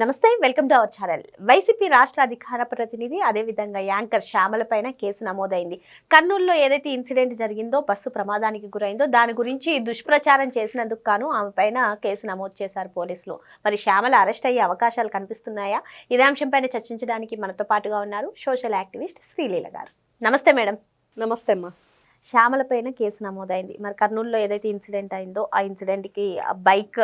నమస్తే welcome to our channel. YCP రాష్ట్ర అధికార ప్రతినిధి అదేవిధంగా యాంకర్ శ్యామల పైన కేసు నమోదైంది. కర్నూలులో ఏదైతే ఇన్సిడెంట్ జరిగిందో బస్సు ప్రమాదానికి గురైందో దాని గురించి దుష్ప్రచారం చేసినందుకు గాను ఆమె పైన కేసు నమోదు చేశారు పోలీసులు. మరి శ్యామల అరెస్ట్ అయ్యే అవకాశాలు కనిపిస్తున్నాయా? ఇదే అంశంపైన చర్చించడానికి మనతో పాటుగా ఉన్నారు సోషల్ యాక్టివిస్ట్ శ్రీలీల గారు. నమస్తే మేడం. నమస్తే అమ్మా. శ్యామల పైన కేసు నమోదైంది. మరి కర్నూలులో ఏదైతే ఇన్సిడెంట్ అయిందో ఆ ఇన్సిడెంట్కి బైక్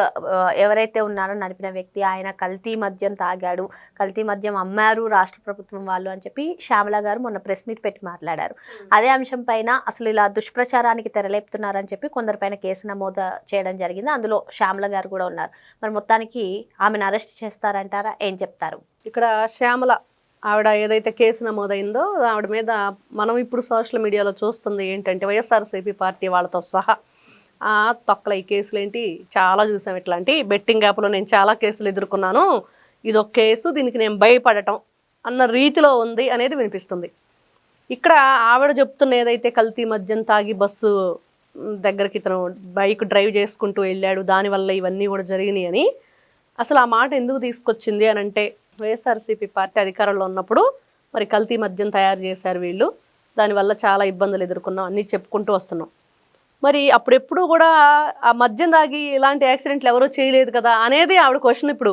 ఎవరైతే ఉన్నారో నడిపిన వ్యక్తి ఆయన కల్తీ మద్యం తాగాడు కల్తీ మద్యం అమ్మారు రాష్ట్ర ప్రభుత్వం వాళ్ళు అని చెప్పి శ్యామల గారు మొన్న ప్రెస్ మీట్ పెట్టి మాట్లాడారు. అదే అంశం పైన అసలు ఇలా దుష్ప్రచారానికి తెరలేపుతున్నారని చెప్పి కొందరిపైన కేసు నమోదు చేయడం జరిగింది. అందులో శ్యామల గారు కూడా ఉన్నారు. మరి మొత్తానికి ఆమెను అరెస్ట్ చేస్తారంటారా? ఏం చెప్తారు? ఇక్కడ శ్యామల ఆవిడ ఏదైతే కేసు నమోదైందో ఆవిడ మీద మనం ఇప్పుడు సోషల్ మీడియాలో చూస్తుంది ఏంటంటే వైఎస్ఆర్సీపీ పార్టీ వాళ్ళతో సహా. తొక్కల ఈ కేసులు ఏంటి చాలా చూసాం ఇట్లాంటి. బెట్టింగ్ యాప్లో నేను చాలా కేసులు ఎదుర్కొన్నాను. ఇది ఒక కేసు దీనికి నేను భయపడటం అన్న రీతిలో ఉంది అనేది వినిపిస్తుంది. ఇక్కడ ఆవిడ చెప్తున్న ఏదైతే కల్తీ మద్యం తాగి బస్సు దగ్గరికి ఇతను బైక్ డ్రైవ్ చేసుకుంటూ వెళ్ళాడు దానివల్ల ఇవన్నీ కూడా జరిగినాయి అని అసలు ఆ మాట ఎందుకు తీసుకొచ్చింది అని అంటే వైఎస్ఆర్సీపీ పార్టీ అధికారంలో ఉన్నప్పుడు మరి కల్తీ మద్యం తయారు చేశారు వీళ్ళు. దానివల్ల చాలా ఇబ్బందులు ఎదుర్కొన్నాం. అన్నీ చెప్పుకుంటూ వస్తున్నాం. మరి అప్పుడెప్పుడు కూడా ఆ మద్యం తాగి ఇలాంటి యాక్సిడెంట్లు ఎవరో చేయలేదు కదా అనేది ఆవిడ క్వశ్చన్ ఇప్పుడు.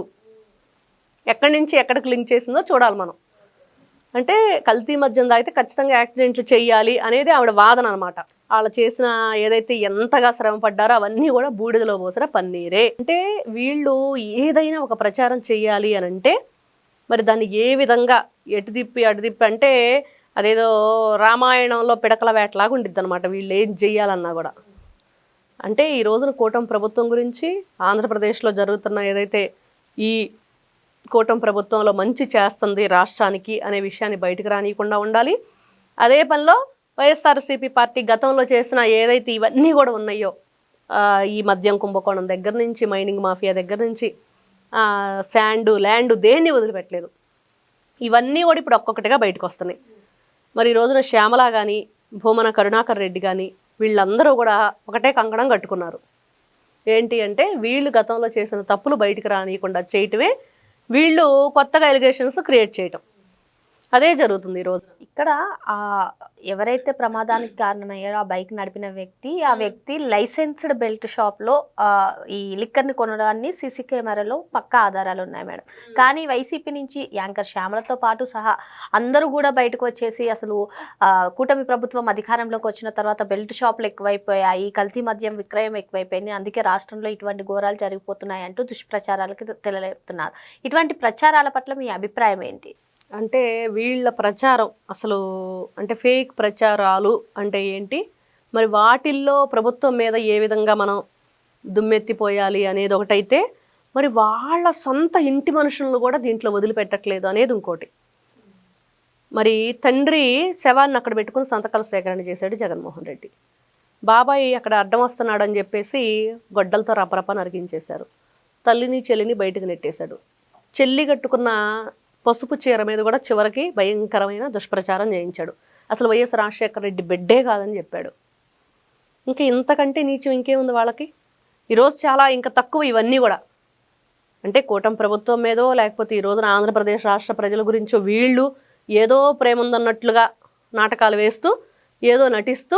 ఎక్కడి నుంచి ఎక్కడికి లింక్ చేసిందో చూడాలి మనం. అంటే కల్తీ మద్యం తాగితే ఖచ్చితంగా యాక్సిడెంట్లు చేయాలి అనేది ఆవిడ వాదన అనమాట వాళ్ళు చేసిన ఏదైతే ఎంతగా శ్రమ పడ్డారో అవన్నీ కూడా బూడిదలో పోసిన పన్నీరే. అంటే వీళ్ళు ఏదైనా ఒక ప్రచారం చేయాలి అని అంటే మరి దాన్ని ఏ విధంగా ఎటు తిప్పి అటు తిప్పి అంటే అదేదో రామాయణంలో పిడకల వేటలాగా ఉండిద్ది అనమాట వీళ్ళు ఏం చెయ్యాలన్నా కూడా. అంటే ఈ రోజున కూటమి ప్రభుత్వం గురించి ఆంధ్రప్రదేశ్లో జరుగుతున్న ఏదైతే ఈ కూటమి ప్రభుత్వంలో మంచి చేస్తుంది రాష్ట్రానికి అనే విషయాన్ని బయటకు రానియకుండా ఉండాలి. అదే పనిలో వైఎస్ఆర్సీపీ పార్టీ గతంలో చేసిన ఏదైతే ఇవన్నీ కూడా ఉన్నాయో ఈ మద్యం కుంభకోణం దగ్గర నుంచి మైనింగ్ మాఫియా దగ్గర నుంచి శాండు ల్యాండ్ దేన్ని వదిలిపెట్టలేదు. ఇవన్నీ కూడా ఇప్పుడు ఒక్కొక్కటిగా బయటకు వస్తున్నాయి. మరి ఈ రోజున శ్యామల కానీ భూమన కరుణాకర్ రెడ్డి కానీ వీళ్ళందరూ కూడా ఒకటే కంకణం కట్టుకున్నారు. ఏంటి అంటే వీళ్ళు గతంలో చేసిన తప్పులు బయటకు రానియకుండా చేయటమే వీళ్ళు కొత్తగా ఎలిగేషన్స్ క్రియేట్ చేయటం. అదే జరుగుతుంది ఈరోజు ఇక్కడ ఆ ఎవరైతే ప్రమాదానికి కారణమయ్యారో ఆ బైక్ నడిపిన వ్యక్తి ఆ వ్యక్తి లైసెన్స్డ్ బెల్ట్ షాప్లో ఆ, ఈ లిక్కర్ని కొనడాన్ని సీసీ కెమెరాలో పక్కా ఆధారాలు ఉన్నాయి మేడం. కానీ వైసీపీ నుంచి యాంకర్ శ్యామలతో పాటు సహా అందరూ కూడా బయటకు వచ్చేసి అసలు కూటమి ప్రభుత్వం అధికారంలోకి వచ్చిన తర్వాత బెల్ట్ షాపులు ఎక్కువైపోయాయి కల్తీ మద్యం విక్రయం ఎక్కువైపోయింది అందుకే రాష్ట్రంలో ఇటువంటి ఘోరాలు జరిగిపోతున్నాయి అంటూ దుష్ప్రచారాలకి తెలియజేస్తున్నారు ఇటువంటి ప్రచారాల పట్ల మీ అభిప్రాయం ఏంటి? అంటే వీళ్ళ ప్రచారం అసలు అంటే ఫేక్ ప్రచారాలు అంటే ఏంటి? మరి వాటిల్లో ప్రభుత్వం మీద ఏ విధంగా మనం దుమ్మెత్తిపోయాలి అనేది ఒకటైతే మరి వాళ్ళ సొంత ఇంటి మనుషులను కూడా దీంట్లో వదిలిపెట్టట్లేదు అనేది ఇంకోటి. మరి తండ్రి శవాన్ని అక్కడ పెట్టుకుని సంతకాల సేకరణ చేశాడు జగన్మోహన్ రెడ్డి. బాబాయ్ అక్కడ అడ్డం వస్తున్నాడు అని చెప్పేసి గొడ్డలతో రపరప నరికించేశారు. తల్లిని చెల్లిని బయటకు నెట్టేశాడు. చెల్లి కట్టుకున్న పసుపు చీర మీద కూడా చివరికి భయంకరమైన దుష్ప్రచారం చేయించాడు. అసలు వైఎస్ రాజశేఖర రెడ్డి బిడ్డే కాదని చెప్పాడు. ఇంకా ఇంతకంటే నీచం ఇంకేముంది వాళ్ళకి? ఈరోజు చాలా ఇంకా తక్కువ ఇవన్నీ కూడా. అంటే కూటమి ప్రభుత్వం మీదో లేకపోతే ఈ రోజున ఆంధ్రప్రదేశ్ రాష్ట్ర ప్రజల గురించో వీళ్ళు ఏదో ప్రేమ ఉందన్నట్లుగా నాటకాలు వేస్తూ ఏదో నటిస్తూ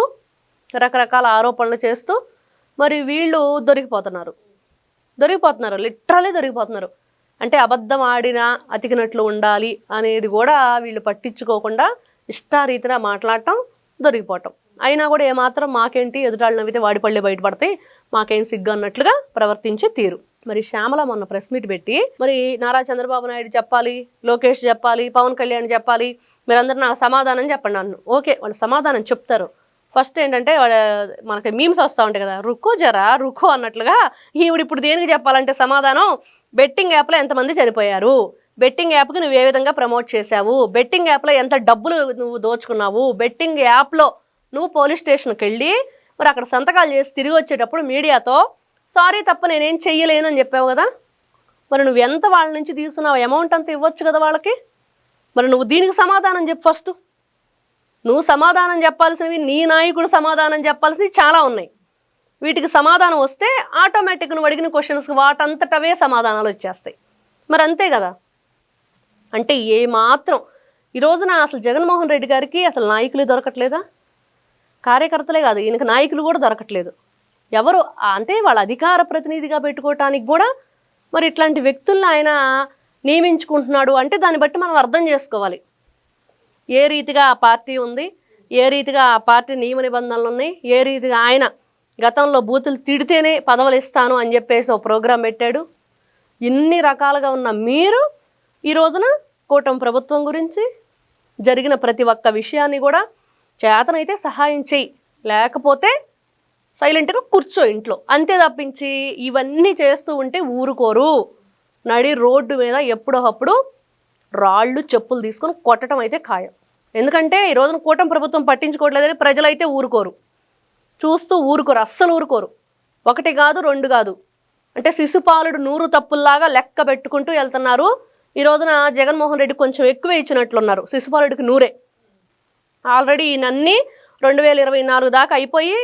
రకరకాల ఆరోపణలు చేస్తూ మరి వీళ్ళు దొరికిపోతున్నారు. దొరికిపోతున్నారు లిటరలీ దొరికిపోతున్నారు. అంటే అబద్ధం ఆడినా అతికినట్లు ఉండాలి అనేది కూడా వీళ్ళు పట్టించుకోకుండా ఇష్టారీతిన మాట్లాడటం దొరికిపోవటం. అయినా కూడా ఏమాత్రం మాకేంటి ఎదుటాళ్ళు నవ్వితే వాడి పళ్ళే బయటపడతాయి మాకేం సిగ్గు అన్నట్లుగా ప్రవర్తించే తీరు. మరి శ్యామల మొన్న ప్రెస్ మీట్ పెట్టి మరి నారా చంద్రబాబు నాయుడు చెప్పాలి లోకేష్ చెప్పాలి పవన్ కళ్యాణ్ చెప్పాలి మీరందరూ నాకు సమాధానం చెప్పండి నన్ను ఓకే వాళ్ళు సమాధానం చెప్తారు. ఫస్ట్ ఏంటంటే మనకి మీమ్స్ వస్తూ ఉంటాయి కదా రుకో జరా రుకో అన్నట్లుగా ఈవిడ ఇప్పుడు దేనికి చెప్పాలంటే సమాధానం? బెట్టింగ్ యాప్లో ఎంతమంది చనిపోయారు? బెట్టింగ్ యాప్కి నువ్వు ఏ విధంగా ప్రమోట్ చేశావు? బెట్టింగ్ యాప్లో ఎంత డబ్బులు నువ్వు దోచుకున్నావు? బెట్టింగ్ యాప్లో నువ్వు పోలీస్ స్టేషన్కి వెళ్ళి మరి అక్కడ సంతకాలు చేసి తిరిగి వచ్చేటప్పుడు మీడియాతో సారీ తప్ప నేనేం చెయ్యలేను అని చెప్పావు కదా? మరి నువ్వు ఎంత వాళ్ళ నుంచి తీసుకున్నావు? అమౌంట్ అంతా ఇవ్వచ్చు కదా వాళ్ళకి? మరి నువ్వు దీనికి సమాధానం చెప్పు ఫస్ట్. నువ్వు సమాధానం చెప్పాల్సినవి నీ నాయకుడు సమాధానం చెప్పాల్సినవి చాలా ఉన్నాయి. వీటికి సమాధానం వస్తే ఆటోమేటిక్ నువ్వు అడిగిన క్వశ్చన్స్కి వాటంతటవే సమాధానాలు వచ్చేస్తాయి. మరి అంతే కదా? అంటే ఏ మాత్రం ఈ రోజున అసలు జగన్మోహన్ రెడ్డి గారికి అసలు నాయకులు దొరకట్లేదా? కార్యకర్తలే కాదు ఈయనకు నాయకులు కూడా దొరకట్లేదు. ఎవరు? అంటే వాళ్ళ అధికార ప్రతినిధిగా పెట్టుకోవటానికి కూడా మరి ఇట్లాంటి వ్యక్తులను ఆయన నియమించుకుంటున్నాడు అంటే దాన్ని బట్టి మనం అర్థం చేసుకోవాలి. ఏ రీతిగా ఆ పార్టీ ఉంది ఏ రీతిగా ఆ పార్టీ నియమ నిబంధనలు ఉన్నాయి ఏ రీతిగా ఆయన గతంలో బూతులు తిడితేనే పదవులు ఇస్తాను అని చెప్పేసి ఒక ప్రోగ్రాం పెట్టాడు. ఇన్ని రకాలుగా ఉన్న మీరు ఈ రోజున కూటమి ప్రభుత్వం గురించి జరిగిన ప్రతి ఒక్క విషయాన్ని కూడా చేతనైతే సహాయం చేయి. లేకపోతే సైలెంట్గా కూర్చో ఇంట్లో. అంతే తప్పించి ఇవన్నీ చేస్తూ ఉంటే ఊరుకోరు. నడి రోడ్డు మీద ఎప్పుడో అప్పుడు రాళ్ళు చెప్పులు తీసుకొని కొట్టడం అయితే ఖాయం. ఎందుకంటే ఈ రోజున కూటమి ప్రభుత్వం పట్టించుకోవట్లేదని ప్రజలైతే ఊరుకోరు. చూస్తూ ఊరుకోరు అస్సలు ఊరుకోరు. ఒకటి కాదు రెండు కాదు. అంటే శిశుపాలుడు నూరు తప్పుల్లాగా లెక్క పెట్టుకుంటూ వెళ్తున్నారు. ఈ రోజున జగన్మోహన్ రెడ్డి కొంచెం ఎక్కువే ఇచ్చినట్లున్నారు. శిశుపాలుడికి నూరే. ఆల్రెడీ ఈయనన్నీ రెండు వేల ఇరవై నాలుగు దాకా అయిపోయి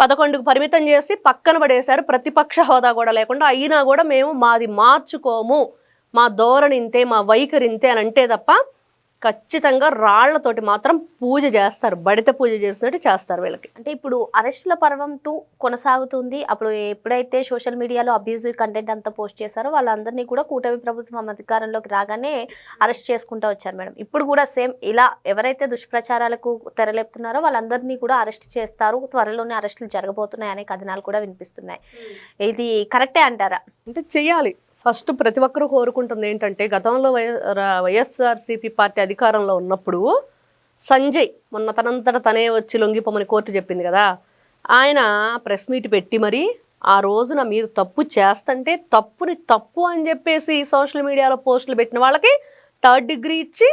పదకొండుకు పరిమితం చేసి పక్కన పడేశారు. ప్రతిపక్ష హోదా కూడా లేకుండా అయినా కూడా మేము మాది మార్చుకోము. మా ధోరణి ఇంతే మా వైఖరి ఇంతే అని అంటే తప్ప ఖచ్చితంగా రాళ్ళతోటి మాత్రం పూజ చేస్తారు. బడిత పూజ చేసినట్టు చేస్తారు వీళ్ళకి. అంటే ఇప్పుడు అరెస్టుల పర్వం టూ కొనసాగుతుంది. అప్పుడు ఎప్పుడైతే సోషల్ మీడియాలో అబ్యూజివ్ కంటెంట్ అంతా పోస్ట్ చేశారో వాళ్ళందరినీ కూడా కూటమి ప్రభుత్వం అధికారంలోకి రాగానే అరెస్ట్ చేసుకుంటూ వచ్చారు మేడం. ఇప్పుడు కూడా సేమ్ ఇలా ఎవరైతే దుష్ప్రచారాలకు తెరలేపుతున్నారో వాళ్ళందరినీ కూడా అరెస్ట్ చేస్తారు. త్వరలోనే అరెస్టులు జరగబోతున్నాయి అనే కథనాలు కూడా వినిపిస్తున్నాయి. ఇది కరెక్టే అంటారా? అంటే చెయ్యాలి. ఫస్ట్ ప్రతి ఒక్కరూ కోరుకుంటుంది ఏంటంటే గతంలో వై వైఎస్ఆర్సీపీ పార్టీ అధికారంలో ఉన్నప్పుడు సంజయ్ మొన్న తనంతట తనే వచ్చి లొంగిపోమని కోర్టు చెప్పింది కదా. ఆయన ప్రెస్ మీట్ పెట్టి మరి ఆ రోజున మీరు తప్పు చేస్తంటే తప్పుని తప్పు అని చెప్పేసి సోషల్ మీడియాలో పోస్టులు పెట్టిన వాళ్ళకి థర్డ్ డిగ్రీ ఇచ్చి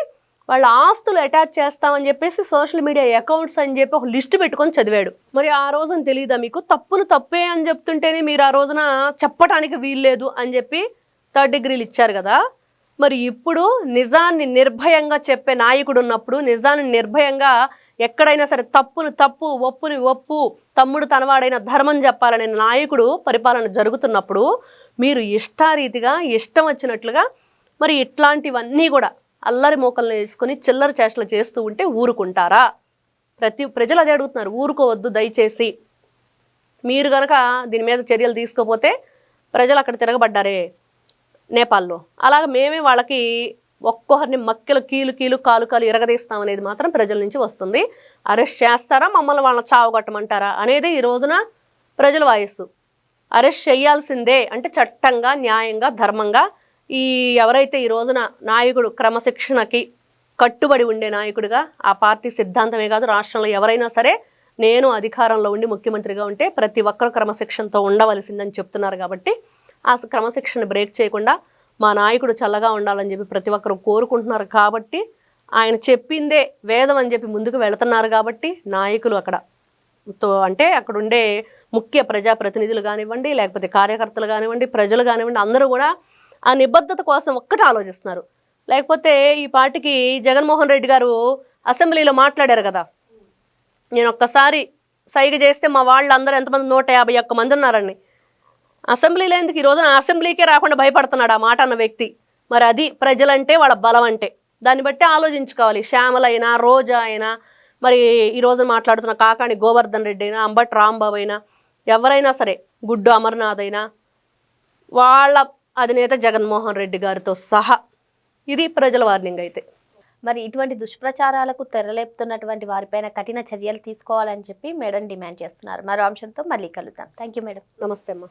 వాళ్ళ ఆస్తులు అటాచ్ చేస్తామని చెప్పేసి సోషల్ మీడియా అకౌంట్స్ అని చెప్పి ఒక లిస్ట్ పెట్టుకొని చదివాడు. మరి ఆ రోజున తెలియదా మీకు? తప్పులు తప్పే అని చెప్తుంటేనే మీరు ఆ రోజున చెప్పటానికి వీల్లేదు అని చెప్పి థర్డ్ డిగ్రీలు ఇచ్చారు కదా. మరి ఇప్పుడు నిజాన్ని నిర్భయంగా చెప్పే నాయకుడు ఉన్నప్పుడు నిజాన్ని నిర్భయంగా ఎక్కడైనా సరే తప్పును తప్పు ఒప్పుని ఒప్పు తమ్ముడు తనవాడైన ధర్మం చెప్పాలనే నాయకుడు పరిపాలన జరుగుతున్నప్పుడు మీరు ఇష్టారీతిగా ఇష్టం వచ్చినట్లుగా మరి ఇట్లాంటివన్నీ కూడా అల్లరి మోకల్ని వేసుకొని చిల్లర చేష్టలు చేస్తూ ఉంటే ఊరుకుంటారా? ప్రతి ప్రజలు అదే అడుగుతున్నారు ఊరుకోవద్దు దయచేసి. మీరు కనుక దీని మీద చర్యలు తీసుకోపోతే ప్రజలు అక్కడ తిరగబడ్డారే. నేపాల్లో. అలాగ మేమే వాళ్ళకి ఒక్కొక్కరిని మక్కెలు కీలు కీలు కాలు కాలు ఇరగదీస్తాం అనేది మాత్రం ప్రజల నుంచి వస్తుంది. అరెస్ట్ చేస్తారా? మమ్మల్ని వాళ్ళని చావుగొట్టమంటారా అనేది ఈ రోజున ప్రజల వాయస్సు అరెస్ట్ చేయాల్సిందే అంటే చట్టంగా న్యాయంగా ధర్మంగా ఈ ఎవరైతే ఈ రోజున నాయకుడు క్రమశిక్షణకి కట్టుబడి ఉండే నాయకుడిగా ఆ పార్టీ సిద్ధాంతమే కాదు రాష్ట్రంలో ఎవరైనా సరే నేను అధికారంలో ఉండి ముఖ్యమంత్రిగా ఉంటే ప్రతి ఒక్కరు క్రమశిక్షణతో ఉండవలసిందని చెప్తున్నారు కాబట్టి ఆ క్రమశిక్షణ బ్రేక్ చేయకుండా మా నాయకుడు చల్లగా ఉండాలని చెప్పి ప్రతి ఒక్కరు కోరుకుంటున్నారు కాబట్టి ఆయన చెప్పిందే వేదం అని చెప్పి ముందుకు వెళుతున్నారు కాబట్టి నాయకులు అక్కడ. తో అంటే అక్కడ ఉండే ముఖ్య ప్రజాప్రతినిధులు కానివ్వండి లేకపోతే కార్యకర్తలు కానివ్వండి ప్రజలు కానివ్వండి అందరూ కూడా ఆ నిబద్ధత కోసం ఒక్కటి ఆలోచిస్తున్నారు. లేకపోతే ఈ పార్టీకి జగన్మోహన్ రెడ్డి గారు అసెంబ్లీలో మాట్లాడారు కదా. నేను ఒక్కసారి సైగ చేస్తే మా వాళ్ళు అందరూ ఎంతమంది? నూట యాభై ఒక్క మంది ఉన్నారండి. అసెంబ్లీలో ఎందుకు? ఈ రోజున అసెంబ్లీకే రాకుండా భయపడుతున్నాడు ఆ మాట అన్న వ్యక్తి. మరి అది ప్రజలంటే వాళ్ళ బలం అంటే దాన్ని బట్టి ఆలోచించుకోవాలి. శ్యామల అయినా రోజా అయినా మరి ఈ రోజు మాట్లాడుతున్న కాకాణి గోవర్ధన్ రెడ్డి అయినా అంబట్ రాంబాబు అయినా ఎవరైనా సరే గుడ్డు అమర్నాథ్ అయినా వాళ్ళ అధినేత జగన్మోహన్ రెడ్డి గారితో సహా. ఇది ప్రజల వార్నింగ్ అయితే. మరి ఇటువంటి దుష్ప్రచారాలకు తెరలేపుతున్నటువంటి వారిపైన కఠిన చర్యలు తీసుకోవాలని చెప్పి మేడం డిమాండ్ చేస్తున్నారు. మరో అంశంతో మళ్ళీ కలుద్దాం. Thank you madam. నమస్తే అమ్మా.